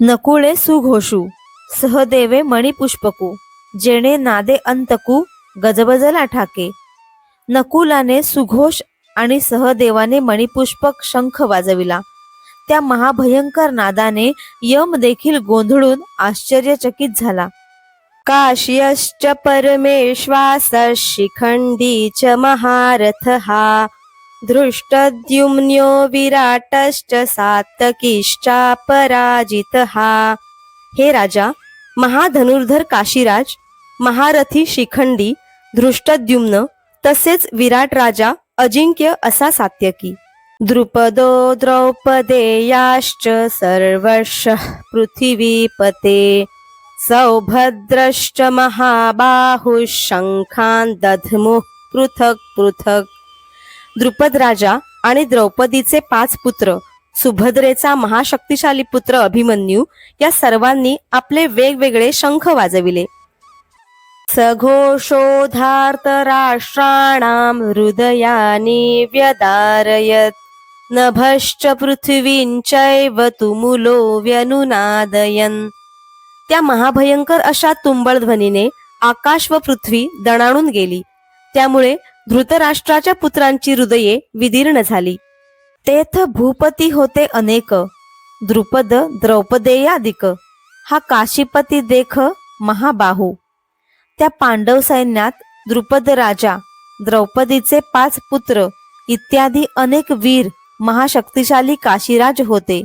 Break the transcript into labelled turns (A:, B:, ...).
A: नकुळे सुघोषू सहदेवे मणिपुष्पकू जेणे नादे अंतकू गजबजला ठाके. नकुलाने सुघोष आणि सहदेवाने मणिपुष्पक शंख वाजविला. त्या महाभयंकर नादाने यम देखील गोंधळून आश्चर्यचकित झाला. काश्यश्च परमेश्वास शिखंडी च महारथ हा धृष्टद्युम्न्यो विराटश्च सातकीश्चापराजित हा हे राजा महाधनुर्धर काशीराज महारथी शिखंडी धृष्टद्युम्न तसेच विराट राजा अजिंक्य असा सात्यकी। द्रुपदो द्रौपदेयाश्च सर्वश पृथिवीपते। सौभद्रश्च महाबाहुः शंखान दध्मुः पृथक् पृथक् द्रुपद राजा आणि द्रौपदीचे पाच पुत्र सुभद्रेचा महाशक्तिशाली पुत्र अभिमन्यू या सर्वांनी आपले वेगवेगळे शंख वाजविले. सघोषोधार्तराष्ट्राणां हृदयानी व्यदारयत नभश्च पृथ्वींचैव तुमुलो व्यनुनादयन। त्या महाभयंकर अशा तुंबळ ध्वनीने आकाश व पृथ्वी दणाणून गेली. त्यामुळे धृतराष्ट्राच्या पुत्रांची हृदये विदीर्ण झाली. तेथ भूपती होते अनेक. द्रुपद द्रौपदेयादिक हा काशीपती देख महाबाहू. त्या पांडव सैन्यात द्रुपद राजा द्रौपदीचे पाच पुत्र इत्यादी अनेक वीर महाशक्तिशाली काशीराज होते.